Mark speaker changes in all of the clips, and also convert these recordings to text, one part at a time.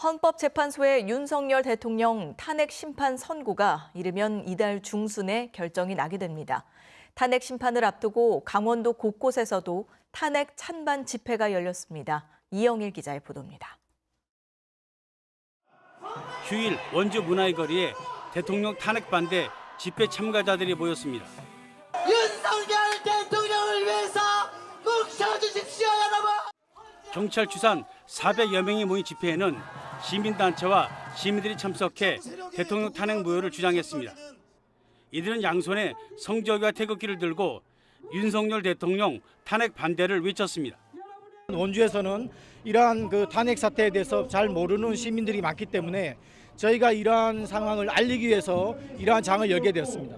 Speaker 1: 헌법재판소의 윤석열 대통령 탄핵 심판 선고가 이르면 이달 중순에 결정이 나게 됩니다. 탄핵 심판을 앞두고 강원도 곳곳에서도 탄핵 찬반 집회가 열렸습니다. 이영일 기자의 보도입니다.
Speaker 2: 휴일 원주 문화의 거리에 대통령 탄핵 반대 집회 참가자들이 모였습니다.
Speaker 3: 윤석열 대통령을 위해서 뭉쳐주십시오 여러분
Speaker 2: 경찰 추산 400여 명이 모인 집회에는 시민단체와 시민들이 참석해 대통령 탄핵 무효를 주장했습니다. 이들은 양손에 성적과 태극기를 들고 윤석열 대통령 탄핵 반대를 외쳤습니다.
Speaker 4: 원주에서는 이러한 그 탄핵 사태에 대해서 잘 모르는 시민들이 많기 때문에 저희가 이러한 상황을 알리기 위해서 이러한 장을 열게 되었습니다.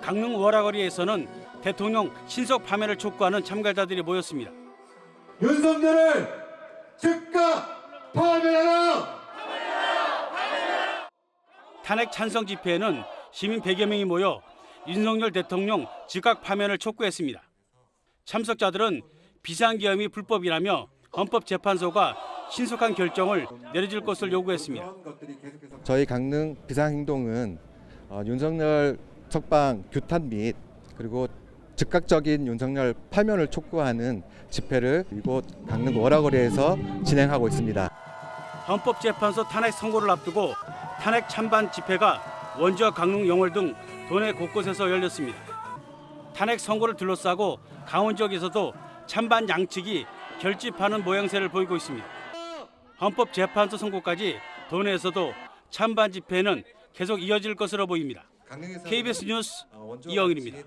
Speaker 2: 강릉 월화거리에서는 대통령 신속 파면을 촉구하는 참가자들이 모였습니다.
Speaker 5: 윤석열을 즉각 파면하라!
Speaker 2: 탄핵 찬성 집회에는 시민 100여 명이 모여 윤석열 대통령 즉각 파면을 촉구했습니다. 참석자들은 비상계엄이 불법이라며 헌법재판소가 신속한 결정을 내려줄 것을 요구했습니다.
Speaker 6: 저희 강릉 비상행동은 어, 윤석열 석방 규탄 및 그리고 즉각적인 윤석열 파면을 촉구하는 집회를 이곳 강릉 월화거리에서 진행하고 있습니다.
Speaker 2: 헌법재판소 탄핵 선고를 앞두고 탄핵 찬반 집회가 원주와 강릉, 영월 등 도내 곳곳에서 열렸습니다. 탄핵 선고를 둘러싸고 강원 지역에서도 찬반 양측이 결집하는 모양새를 보이고 있습니다. 헌법재판소 선고까지 도내에서도 찬반 집회는 계속 이어질 것으로 보입니다. KBS 뉴스 이영일입니다.